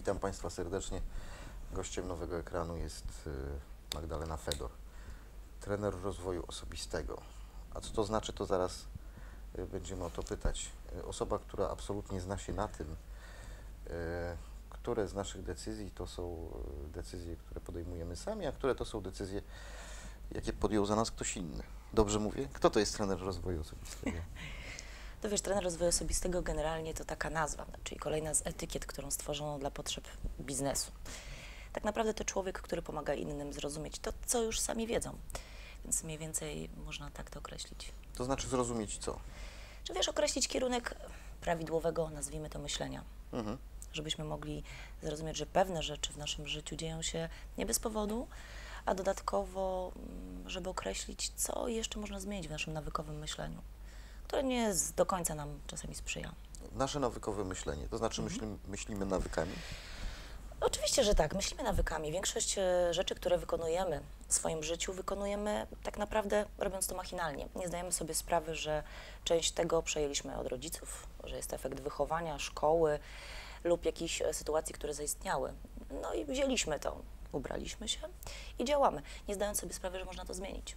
Witam Państwa serdecznie. Gościem nowego ekranu jest y, Magdalena Fedor, trener rozwoju osobistego. A co to znaczy, to zaraz y, będziemy o to pytać. Y, Osoba, która absolutnie zna się na tym, które z naszych decyzji to są decyzje, które podejmujemy sami, a które to są decyzje, jakie podjął za nas ktoś inny. Dobrze mówię? Kto to jest trener rozwoju osobistego? To wiesz, trener rozwoju osobistego generalnie to taka nazwa, czyli kolejna z etykiet, którą stworzono dla potrzeb biznesu. Tak naprawdę to człowiek, który pomaga innym zrozumieć to, co już sami wiedzą. Więc mniej więcej można tak to określić. To znaczy zrozumieć co? Czy wiesz, określić kierunek prawidłowego, nazwijmy to, myślenia, Mhm. żebyśmy mogli zrozumieć, że pewne rzeczy w naszym życiu dzieją się nie bez powodu, a dodatkowo, mm, żeby określić, co jeszcze można zmienić w naszym nawykowym myśleniu, które nie do końca nam czasami sprzyja. Nasze nawykowe myślenie, to znaczy Mhm. myślimy, myślimy nawykami. Oczywiście, że tak. Myślimy nawykami. Większość e, rzeczy, które wykonujemy w swoim życiu, wykonujemy tak naprawdę robiąc to machinalnie. Nie zdajemy sobie sprawy, że część tego przejęliśmy od rodziców, że jest to efekt wychowania, szkoły lub jakichś e, sytuacji, które zaistniały. No i wzięliśmy to, ubraliśmy się i działamy, nie zdając sobie sprawy, że można to zmienić.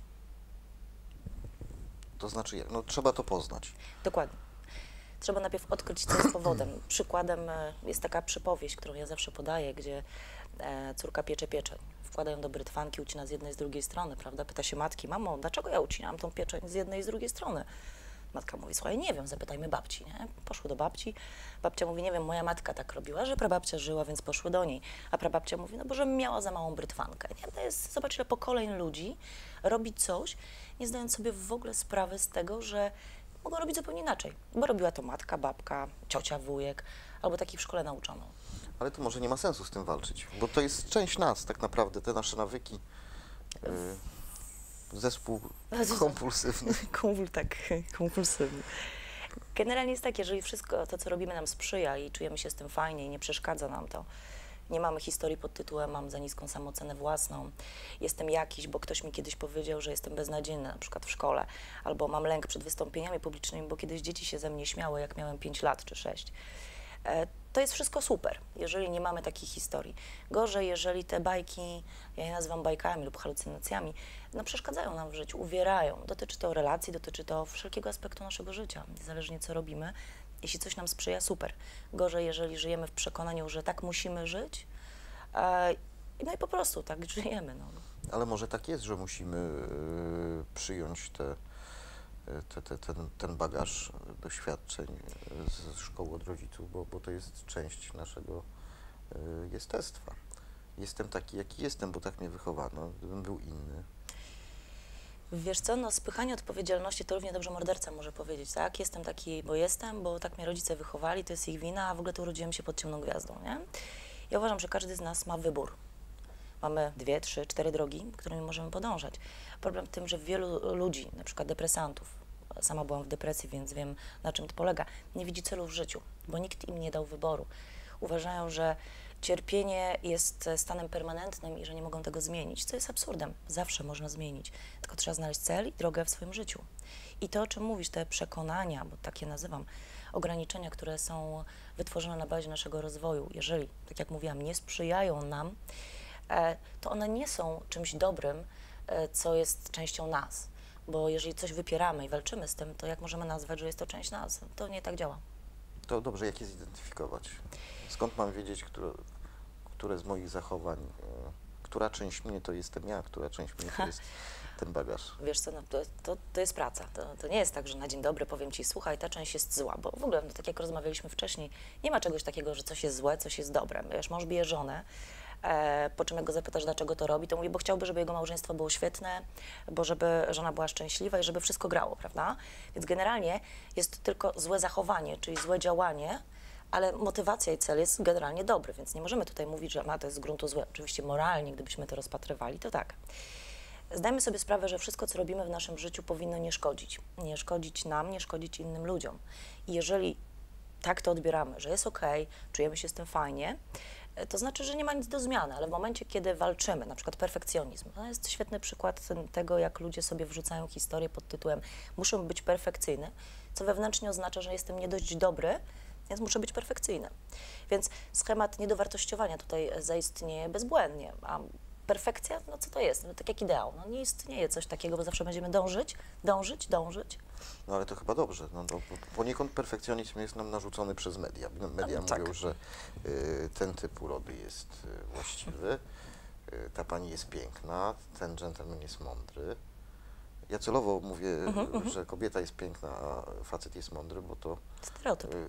To znaczy jak? No trzeba to poznać. Dokładnie. Trzeba najpierw odkryć, co jest powodem. Przykładem e, jest taka przypowieść, którą ja zawsze podaję, gdzie e, córka piecze pieczeń. Wkłada ją do brytwanki, ucina z jednej i z drugiej strony, prawda? Pyta się matki, mamo, dlaczego ja ucinam tą pieczeń z jednej i z drugiej strony? Matka mówi, słuchaj, nie wiem, zapytajmy babci, nie? Poszły do babci. Babcia mówi, nie wiem, moja matka tak robiła, że prababcia żyła, więc poszły do niej. A prababcia mówi, no bo żebym miała za małą brytwankę. Nie? To jest, zobacz, ile pokoleń ludzi robi coś, nie zdając sobie w ogóle sprawy z tego, że mogą robić zupełnie inaczej. Bo robiła to matka, babka, ciocia, wujek, albo takich w szkole nauczono. Ale to może nie ma sensu z tym walczyć, bo to jest część nas tak naprawdę, te nasze nawyki. Zespół kompulsywny. Tak, kompulsywny. Generalnie jest tak, jeżeli wszystko to, co robimy, nam sprzyja i czujemy się z tym fajnie i nie przeszkadza nam to, nie mamy historii pod tytułem mam za niską samoocenę własną, jestem jakiś, bo ktoś mi kiedyś powiedział, że jestem beznadziejny, na przykład w szkole, albo mam lęk przed wystąpieniami publicznymi, bo kiedyś dzieci się ze mnie śmiały, jak miałem 5 lat czy 6. E, To jest wszystko super, jeżeli nie mamy takich historii. Gorzej, jeżeli te bajki, ja je nazywam bajkami lub halucynacjami, no przeszkadzają nam w życiu, uwierają. Dotyczy to relacji, dotyczy to wszelkiego aspektu naszego życia, niezależnie co robimy. Jeśli coś nam sprzyja, super. Gorzej, jeżeli żyjemy w przekonaniu, że tak musimy żyć, e, no i po prostu tak żyjemy. No. Ale może tak jest, że musimy yy, przyjąć te, te, te, ten, ten bagaż doświadczeń yy, z szkoły od rodziców, bo, bo to jest część naszego yy, jestestwa. Jestem taki, jaki jestem, bo tak mnie wychowano. Gdybym był inny, Wiesz co, no spychanie odpowiedzialności to równie dobrze morderca może powiedzieć, tak? Jestem taki, bo jestem, bo tak mnie rodzice wychowali, to jest ich wina, a w ogóle to urodziłem się pod ciemną gwiazdą, nie? Ja uważam, że każdy z nas ma wybór. Mamy dwie, trzy, cztery drogi, którymi możemy podążać. Problem w tym, że wielu ludzi, na przykład depresantów, sama byłam w depresji, więc wiem na czym to polega, nie widzi celu w życiu, bo nikt im nie dał wyboru. Uważają, że cierpienie jest stanem permanentnym i że nie mogą tego zmienić, co jest absurdem. Zawsze można zmienić, tylko trzeba znaleźć cel i drogę w swoim życiu. I to, o czym mówisz, te przekonania, bo tak je nazywam, ograniczenia, które są wytworzone na bazie naszego rozwoju, jeżeli, tak jak mówiłam, nie sprzyjają nam, to one nie są czymś dobrym, e, co jest częścią nas. Bo jeżeli coś wypieramy i walczymy z tym, to jak możemy nazwać, że jest to część nas? To nie tak działa. to dobrze, jak je zidentyfikować? Skąd mam wiedzieć, które, które z moich zachowań, yy, która część mnie to jestem ja, która część mnie to jest ten bagaż? Wiesz co, no to, to, to jest praca. To, to nie jest tak, że na dzień dobry powiem ci, słuchaj, ta część jest zła, bo w ogóle, no, tak jak rozmawialiśmy wcześniej, nie ma czegoś takiego, że coś jest złe, coś jest dobre. Wiesz, mąż bije żonę, e, po czym jak go zapytasz, dlaczego to robi, to mówi, bo chciałby, żeby jego małżeństwo było świetne, bo żeby żona była szczęśliwa i żeby wszystko grało, prawda? Więc generalnie jest to tylko złe zachowanie, czyli złe działanie, ale motywacja i cel jest generalnie dobry, więc nie możemy tutaj mówić, że ma to jest z gruntu złe. Oczywiście moralnie, gdybyśmy to rozpatrywali, to tak. Zdajmy sobie sprawę, że wszystko, co robimy w naszym życiu, powinno nie szkodzić. Nie szkodzić nam, nie szkodzić innym ludziom. I jeżeli tak to odbieramy, że jest ok, czujemy się z tym fajnie, to znaczy, że nie ma nic do zmiany, ale w momencie, kiedy walczymy, na przykład perfekcjonizm, to jest świetny przykład tego, jak ludzie sobie wrzucają historię pod tytułem muszę być perfekcyjny, co wewnętrznie oznacza, że jestem nie dość dobry, więc muszę być perfekcyjny. Więc schemat niedowartościowania tutaj zaistnieje bezbłędnie, a perfekcja, no co to jest? No, tak jak ideał, no nie istnieje coś takiego, bo zawsze będziemy dążyć, dążyć, dążyć. No ale to chyba dobrze. No, to poniekąd perfekcjonizm jest nam narzucony przez media. No, Media tak. mówią, że y, ten typ urody jest y, właściwy, y, ta pani jest piękna, ten dżentelmen jest mądry. Ja celowo mówię, Mhm, że kobieta jest piękna, a facet jest mądry, bo to Stereotyp. y,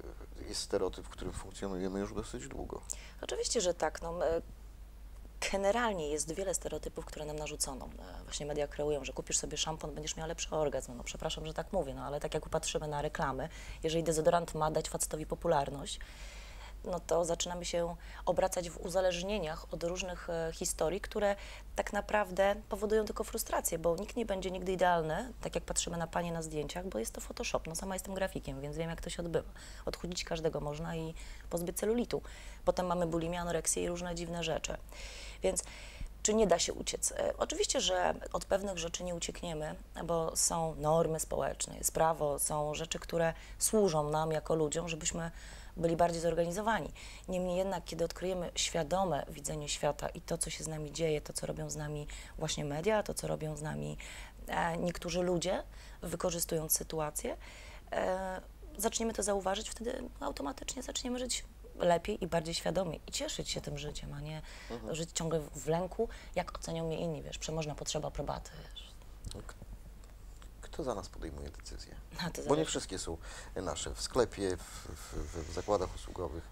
jest stereotyp, w którym funkcjonujemy już dosyć długo. Oczywiście, że tak. No, generalnie jest wiele stereotypów, które nam narzucono. E, Właśnie media kreują, że kupisz sobie szampon, będziesz miał lepszy orgazm. No przepraszam, że tak mówię, no ale tak jak popatrzymy na reklamy, jeżeli dezodorant ma dać facetowi popularność, no to zaczynamy się obracać w uzależnieniach od różnych e, historii, które tak naprawdę powodują tylko frustrację, bo nikt nie będzie nigdy idealny, tak jak patrzymy na panie na zdjęciach, bo jest to Photoshop. No sama jestem grafikiem, więc wiem, jak to się odbywa. Odchudzić każdego można i pozbyć celulitu. Potem mamy bulimię, anoreksję i różne dziwne rzeczy. Więc czy nie da się uciec? E, Oczywiście, że od pewnych rzeczy nie uciekniemy, bo są normy społeczne, jest prawo, są rzeczy, które służą nam jako ludziom, żebyśmy byli bardziej zorganizowani. Niemniej jednak, kiedy odkryjemy świadome widzenie świata i to, co się z nami dzieje, to, co robią z nami właśnie media, to, co robią z nami e, niektórzy ludzie, wykorzystując sytuację, e, zaczniemy to zauważyć, wtedy automatycznie zaczniemy żyć lepiej i bardziej świadomie i cieszyć się tym życiem, a nie żyć ciągle w lęku, jak ocenią mnie inni, wiesz, przemożna potrzeba aprobaty, wiesz. Kto za nas podejmuje decyzje? To Bo nie wszystkie są nasze. W sklepie, w, w, w zakładach usługowych.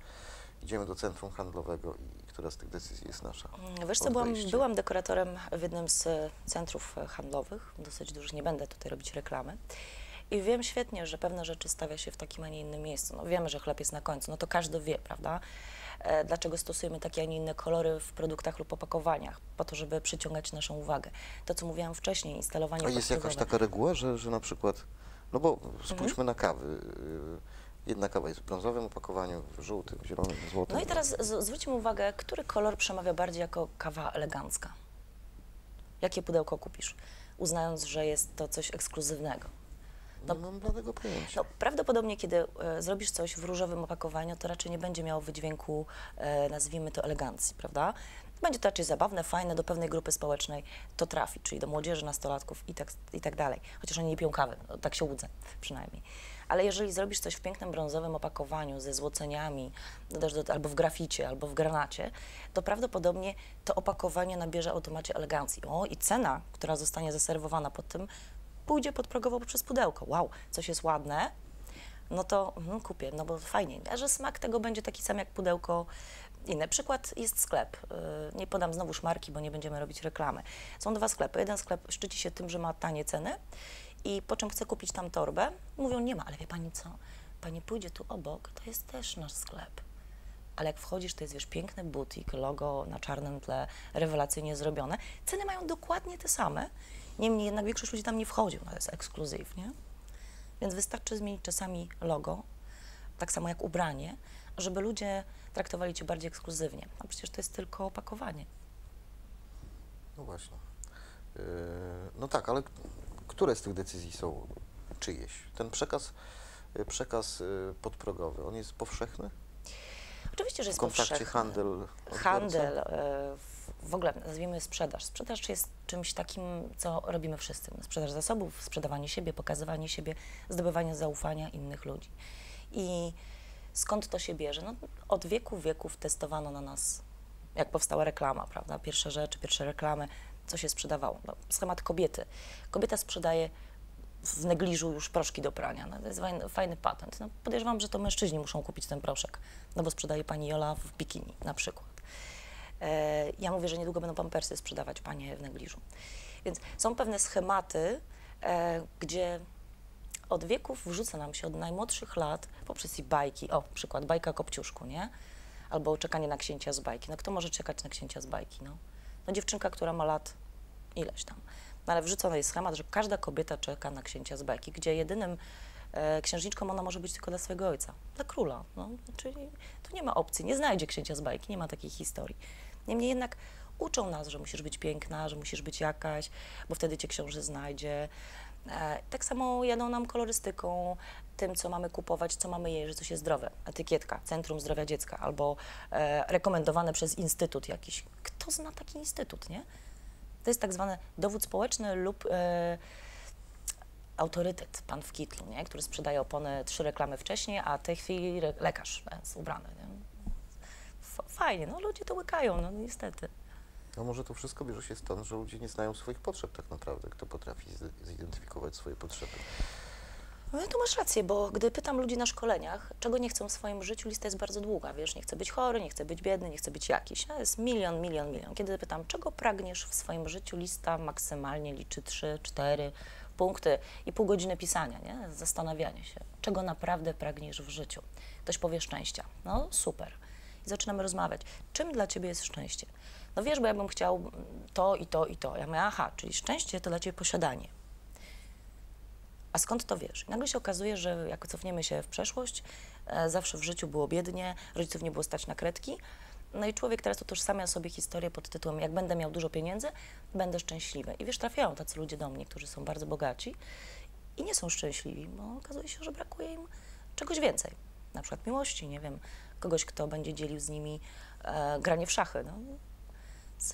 Idziemy do centrum handlowego i która z tych decyzji jest nasza? Wiesz co, byłam, byłam dekoratorem w jednym z e, centrów e, handlowych, dosyć dużych, nie będę tutaj robić reklamy. I wiem świetnie, że pewne rzeczy stawia się w takim, a nie innym miejscu. No wiemy, że chleb jest na końcu, no to każdy wie, prawda? E, Dlaczego stosujemy takie, a nie inne kolory w produktach lub opakowaniach? Po to, żeby przyciągać naszą uwagę. To, co mówiłam wcześniej, instalowanie A jest jakaś taka reguła, że, że na przykład, no bo spójrzmy Mhm. na kawy. y, Jedna kawa jest w brązowym opakowaniu, w żółtym, zielonym, złotym. No i teraz zwróćmy uwagę, który kolor przemawia bardziej jako kawa elegancka? Jakie pudełko kupisz, uznając, że jest to coś ekskluzywnego? No, mam bladego pojęcia. No, prawdopodobnie, kiedy e, zrobisz coś w różowym opakowaniu, to raczej nie będzie miało wydźwięku, e, nazwijmy to, elegancji, prawda? Będzie to raczej zabawne, fajne, do pewnej grupy społecznej to trafi, czyli do młodzieży, nastolatków i tak, i tak dalej. Chociaż oni nie piją kawy, no, tak się łudzę przynajmniej. Ale jeżeli zrobisz coś w pięknym brązowym opakowaniu ze złoceniami, no do, albo w graficie, albo w granacie, to prawdopodobnie to opakowanie nabierze automacie elegancji. O, i cena, która zostanie zaserwowana pod tym, pójdzie podprogowo poprzez pudełko. Wow, coś jest ładne, no to mm, kupię, no bo fajnie. A że smak tego będzie taki sam jak pudełko inne. Przykład jest sklep. Yy, Nie podam znowuż marki, bo nie będziemy robić reklamy. Są dwa sklepy. Jeden sklep szczyci się tym, że ma tanie ceny i po czym chce kupić tam torbę, mówią nie ma, ale wie pani co, pani pójdzie tu obok, to jest też nasz sklep. Ale jak wchodzisz, to jest, wiesz, piękny butik, logo na czarnym tle, rewelacyjnie zrobione. Ceny mają dokładnie te same, niemniej jednak większość ludzi tam nie wchodzi, no to jest ekskluzyw, nie? Więc wystarczy zmienić czasami logo, tak samo jak ubranie, żeby ludzie traktowali Cię bardziej ekskluzywnie. A przecież to jest tylko opakowanie. No właśnie. Yy, No tak, ale które z tych decyzji są czyjeś? Ten przekaz, y, przekaz y, podprogowy, on jest powszechny? Oczywiście, że W jest kontakcie powszechny. handel? Handel, e, w- ogóle nazwijmy sprzedaż. Sprzedaż jest czymś takim, co robimy wszyscy. Sprzedaż zasobów, sprzedawanie siebie, pokazywanie siebie, zdobywanie zaufania innych ludzi. I skąd to się bierze? No, od wieku wieków testowano na nas, jak powstała reklama, prawda? Pierwsze rzeczy, pierwsze reklamy, co się sprzedawało. No, schemat kobiety. Kobieta sprzedaje w negliżu już proszki do prania. No, to jest fajny, fajny patent. No, podejrzewam, że to mężczyźni muszą kupić ten proszek, no bo sprzedaje pani Jola w bikini na przykład. E, ja mówię, że niedługo będą pampersy sprzedawać panie w negliżu. Więc są pewne schematy, e, gdzie od wieków wrzuca nam się od najmłodszych lat poprzez i bajki, o przykład bajka Kopciuszku, nie? Albo czekanie na księcia z bajki. No kto może czekać na księcia z bajki, no? No dziewczynka, która ma lat ileś tam. No ale wrzucony jest schemat, że każda kobieta czeka na księcia z bajki, gdzie jedynym e, księżniczką ona może być tylko dla swojego ojca, dla króla. No, czyli tu nie ma opcji, nie znajdzie księcia z bajki, nie ma takiej historii. Niemniej jednak uczą nas, że musisz być piękna, że musisz być jakaś, bo wtedy cię książę znajdzie. E, tak samo jadą nam kolorystyką, tym, co mamy kupować, co mamy jeść, że coś jest zdrowe. Etykietka, Centrum Zdrowia Dziecka albo e, rekomendowane przez instytut jakiś. Kto zna taki instytut, nie? To jest tak zwany dowód społeczny lub e, autorytet, pan w kitlu, nie? który sprzedaje opony trzy reklamy wcześniej, a tej chwili lekarz jest ubrany. Nie? Fajnie, no ludzie to łykają, no niestety. A może to wszystko bierze się stąd, że ludzie nie znają swoich potrzeb tak naprawdę. Kto potrafi zidentyfikować swoje potrzeby? No tu masz rację, bo gdy pytam ludzi na szkoleniach, czego nie chcą w swoim życiu, lista jest bardzo długa, wiesz, nie chcę być chory, nie chcę być biedny, nie chcę być jakiś. No, jest milion, milion, milion. Kiedy pytam, czego pragniesz w swoim życiu, lista maksymalnie liczy 3, 4 punkty i pół godziny pisania, nie? Zastanawiania się, czego naprawdę pragniesz w życiu. Ktoś powie szczęścia. No super. I zaczynamy rozmawiać. Czym dla Ciebie jest szczęście? No wiesz, bo ja bym chciał to i to i to. Ja mówię, aha, czyli szczęście to dla Ciebie posiadanie. A skąd to wiesz? I nagle się okazuje, że jak cofniemy się w przeszłość, e, zawsze w życiu było biednie, rodziców nie było stać na kredki. No i człowiek teraz utożsamia sobie historię pod tytułem jak będę miał dużo pieniędzy, będę szczęśliwy. I wiesz, trafiają tacy ludzie do mnie, którzy są bardzo bogaci i nie są szczęśliwi, bo okazuje się, że brakuje im czegoś więcej. Na przykład miłości, nie wiem, kogoś, kto będzie dzielił z nimi e, granie w szachy. No.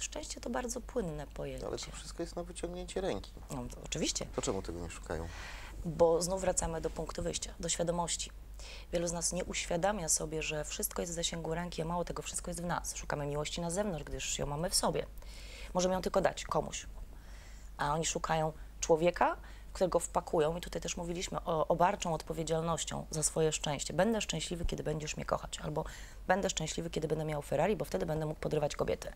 Szczęście to bardzo płynne pojęcie. Ale to wszystko jest na wyciągnięcie ręki. No, oczywiście. To czemu tego nie szukają? bo znów wracamy do punktu wyjścia, do świadomości. Wielu z nas nie uświadamia sobie, że wszystko jest w zasięgu ręki, a mało tego, wszystko jest w nas. Szukamy miłości na zewnątrz, gdyż ją mamy w sobie. Możemy ją tylko dać komuś. A oni szukają człowieka, którego wpakują, i tutaj też mówiliśmy o obarczą odpowiedzialnością za swoje szczęście. Będę szczęśliwy, kiedy będziesz mnie kochać, albo będę szczęśliwy, kiedy będę miał Ferrari, bo wtedy będę mógł podrywać kobiety.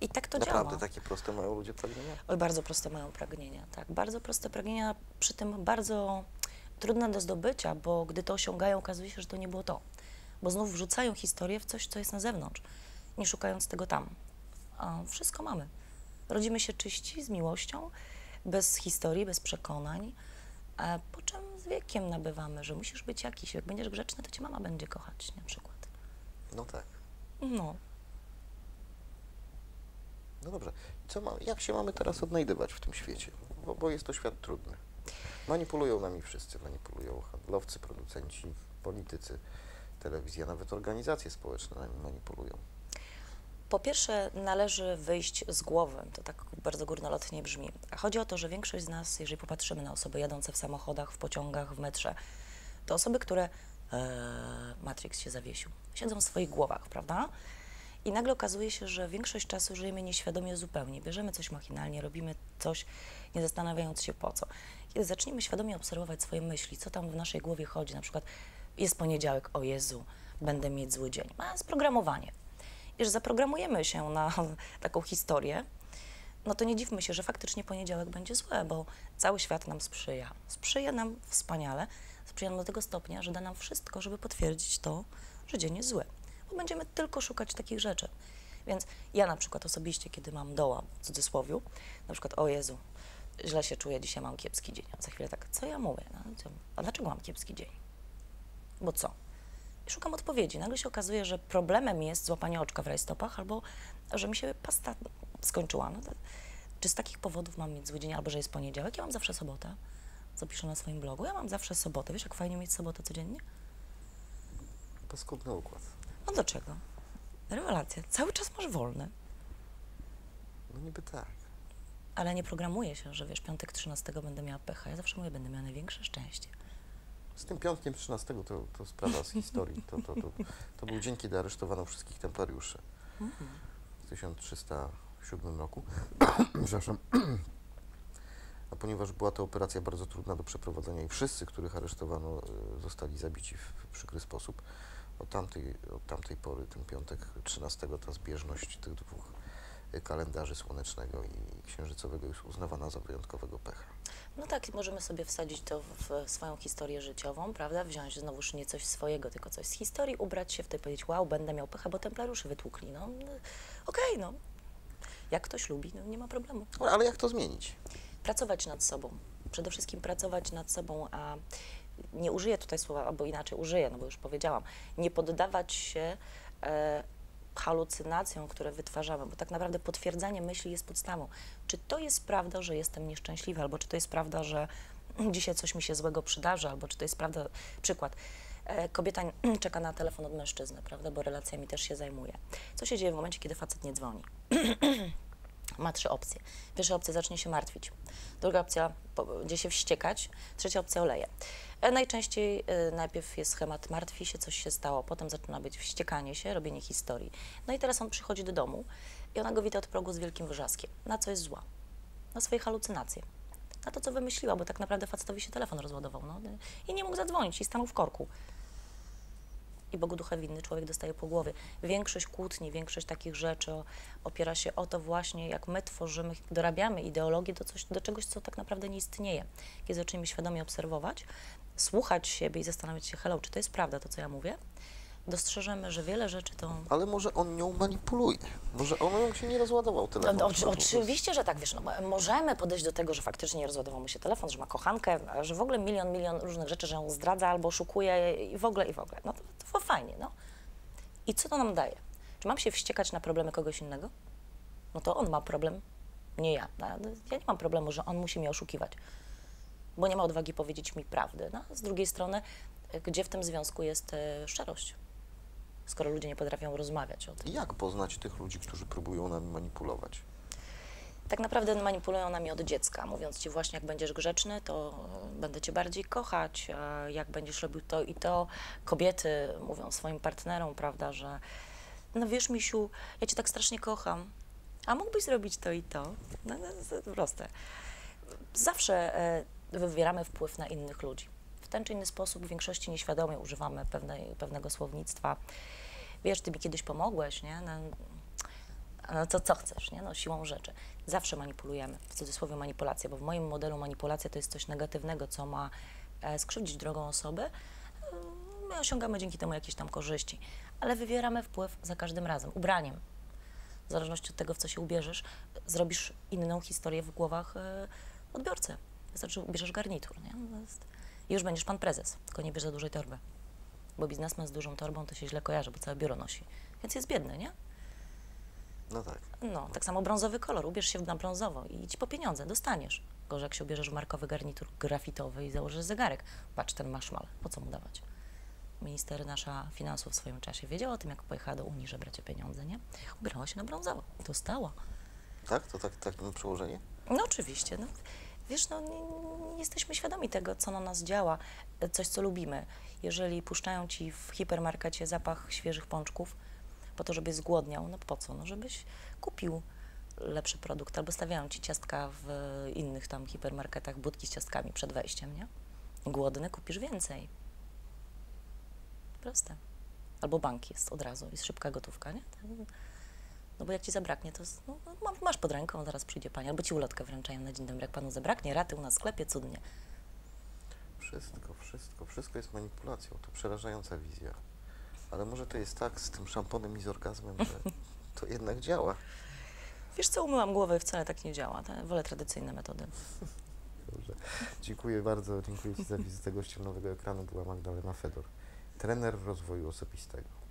I tak to Naprawdę działa. takie proste mają ludzie pragnienia? Oj, bardzo proste mają pragnienia, tak. Bardzo proste pragnienia, przy tym bardzo trudne do zdobycia, bo gdy to osiągają, okazuje się, że to nie było to. Bo znów wrzucają historię w coś, co jest na zewnątrz, nie szukając tego tam. A wszystko mamy. Rodzimy się czyści, z miłością, bez historii, bez przekonań, po czym z wiekiem nabywamy, że musisz być jakiś. Jak będziesz grzeczny, to cię mama będzie kochać, na przykład. No tak. No. No dobrze. Co ma, jak się mamy teraz odnajdywać w tym świecie? Bo, bo jest to świat trudny. Manipulują nami wszyscy. Manipulują handlowcy, producenci, politycy, telewizja, nawet organizacje społeczne nami manipulują. Po pierwsze, należy wyjść z głowy. To tak bardzo górnolotnie brzmi. Chodzi o to, że większość z nas, jeżeli popatrzymy na osoby jadące w samochodach, w pociągach, w metrze, to osoby, które e, Matrix się zawiesił, siedzą w swoich głowach, prawda? I nagle okazuje się, że większość czasu żyjemy nieświadomie zupełnie. Bierzemy coś machinalnie, robimy coś, nie zastanawiając się po co. Kiedy zaczniemy świadomie obserwować swoje myśli, co tam w naszej głowie chodzi, na przykład jest poniedziałek, o Jezu, będę mieć zły dzień. Ma sprogramowanie i że zaprogramujemy się na taką historię, no to nie dziwmy się, że faktycznie poniedziałek będzie złe, bo cały świat nam sprzyja. Sprzyja nam wspaniale, sprzyja nam do tego stopnia, że da nam wszystko, żeby potwierdzić to, że dzień jest zły. Bo będziemy tylko szukać takich rzeczy. Więc ja na przykład osobiście, kiedy mam doła, w cudzysłowiu, na przykład, o Jezu, źle się czuję, dzisiaj mam kiepski dzień. A za chwilę tak, co ja mówię? No, a dlaczego mam kiepski dzień? Bo co? I szukam odpowiedzi. Nagle się okazuje, że problemem jest złapanie oczka w rajstopach albo że mi się pasta skończyła. No to, czy z takich powodów mam mieć zły dzień albo że jest poniedziałek? Ja mam zawsze sobotę. Co piszę na swoim blogu? Ja mam zawsze sobotę. Wiesz, jak fajnie mieć sobotę codziennie? Paskudny układ. No do czego? Rewelacja. Cały czas masz wolny. No niby tak. Ale nie programuję się, że wiesz, piątek 13 będę miała pecha. Ja zawsze mówię, będę miała największe szczęście. Z tym piątkiem 13 to, to sprawa z historii. To, to, to, to był dzień, kiedy aresztowano wszystkich templariuszy w 1307 roku. Przepraszam. A ponieważ była to operacja bardzo trudna do przeprowadzenia i wszyscy, których aresztowano, e, zostali zabici w, przykry sposób, od tamtej, od tamtej pory, ten piątek 13, ta zbieżność tych dwóch kalendarzy słonecznego i księżycowego jest uznawana za wyjątkowego pecha. No tak, możemy sobie wsadzić to w swoją historię życiową, prawda? Wziąć znowuż nie coś swojego, tylko coś z historii, ubrać się w to i powiedzieć, wow, będę miał pecha, bo templariuszy wytłukli. No, okej, no. Jak ktoś lubi, no nie ma problemu. No, ale jak to zmienić? Pracować nad sobą. Przede wszystkim pracować nad sobą, a nie użyję tutaj słowa, albo inaczej użyję, no bo już powiedziałam, nie poddawać się e, halucynacją, które wytwarzamy, bo tak naprawdę potwierdzanie myśli jest podstawą. Czy to jest prawda, że jestem nieszczęśliwy, albo czy to jest prawda, że dzisiaj coś mi się złego przydarzy, albo czy to jest prawda, przykład. e, Kobieta czeka na telefon od mężczyzny, prawda, bo relacjami też się zajmuje. Co się dzieje w momencie, kiedy facet nie dzwoni? Ma trzy opcje. Pierwsza opcja zacznie się martwić. Druga opcja będzie się wściekać. Trzecia opcja oleje. E, Najczęściej e, najpierw jest schemat martwi się, coś się stało, potem zaczyna być wściekanie się, robienie historii. No i teraz on przychodzi do domu i ona go wita od progu z wielkim wrzaskiem. Na co jest zła? Na swoje halucynacje. Na to, co wymyśliła, bo tak naprawdę facetowi się telefon rozładował. No, I nie mógł zadzwonić i stanął w korku i Bogu ducha winny człowiek dostaje po głowie. Większość kłótni, większość takich rzeczy opiera się o to właśnie, jak my tworzymy, dorabiamy ideologię do, coś, do czegoś, co tak naprawdę nie istnieje. Kiedy zaczniemy świadomie obserwować, słuchać siebie i zastanawiać się, hello, czy to jest prawda, to co ja mówię, dostrzeżemy, że wiele rzeczy to... Ale może on nią manipuluje. Może on ją się nie rozładował telefon. No, oczy- prostu. oczywiście, że tak, wiesz, no, możemy podejść do tego, że faktycznie nie rozładował mu się telefon, że ma kochankę, że w ogóle milion, milion różnych rzeczy, że ją zdradza albo oszukuje i w ogóle, i w ogóle. No to, to fajnie, no. I co to nam daje? Czy mam się wściekać na problemy kogoś innego? No to on ma problem, nie ja. No, Ja nie mam problemu, że on musi mnie oszukiwać, bo nie ma odwagi powiedzieć mi prawdy. No, z drugiej strony, gdzie w tym związku jest y, szczerość? Skoro ludzie nie potrafią rozmawiać o tym. Jak poznać tych ludzi, którzy próbują nami manipulować? tak naprawdę manipulują nami od dziecka, mówiąc ci właśnie, jak będziesz grzeczny, to będę cię bardziej kochać, jak będziesz robił to i to. Kobiety mówią swoim partnerom, prawda, że no wiesz, misiu, ja cię tak strasznie kocham, a mógłbyś zrobić to i to. No, no, proste. Zawsze e, wywieramy wpływ na innych ludzi. Ten czy inny sposób w większości nieświadomie używamy pewnej, pewnego słownictwa. Wiesz, ty mi kiedyś pomogłeś, nie? No, no to co chcesz, nie? No siłą rzeczy. Zawsze manipulujemy, w cudzysłowie manipulacja, bo w moim modelu manipulacja to jest coś negatywnego, co ma e, skrzywdzić drugą osobę. E, My osiągamy dzięki temu jakieś tam korzyści, ale wywieramy wpływ za każdym razem, ubraniem. W zależności od tego, w co się ubierzesz, zrobisz inną historię w głowach e, odbiorcy. Wystarczy, ubierzesz garnitur, nie? Już będziesz pan prezes, tylko nie bierz za dużej torby. Bo biznesmen z dużą torbą to się źle kojarzy, bo całe biuro nosi. Więc jest biedny, nie? No tak. No, tak samo brązowy kolor. Ubierz się na brązowo i idź po pieniądze, dostaniesz. Gorzej jak się ubierzesz w markowy garnitur grafitowy i założysz zegarek. Patrz, ten maszmal, po co mu dawać? Minister nasza finansów w swoim czasie wiedziała o tym, jak pojechała do Unii żebrać o pieniądze, nie? Ubierała się na brązowo. Dostała. Tak? To tak, tak przełożenie? No oczywiście. No. Wiesz, no, nie, nie jesteśmy świadomi tego, co na nas działa, e, coś, co lubimy. Jeżeli puszczają ci w hipermarkecie zapach świeżych pączków, po to, żebyś zgłodniał, no po co? No, żebyś kupił lepszy produkt, albo stawiają ci ciastka w innych tam hipermarketach, budki z ciastkami przed wejściem, nie? Głodny, kupisz więcej. Proste. Albo bank jest od razu, jest szybka gotówka, nie? No bo jak ci zabraknie, to no, ma- masz pod ręką, zaraz przyjdzie pani, albo ci ulotkę wręczają na dzień dobry, jak panu zabraknie, raty u nas w sklepie, cudnie. Wszystko, wszystko, wszystko jest manipulacją. To przerażająca wizja. Ale może to jest tak z tym szamponem i z orgazmem, że to jednak działa. Wiesz co, umyłam głowę i wcale tak nie działa, wolę tradycyjne metody. Dobrze. Dziękuję bardzo. Dziękuję Ci za wizytę gościem nowego ekranu. Była Magdalena Fedor, trener rozwoju osobistego.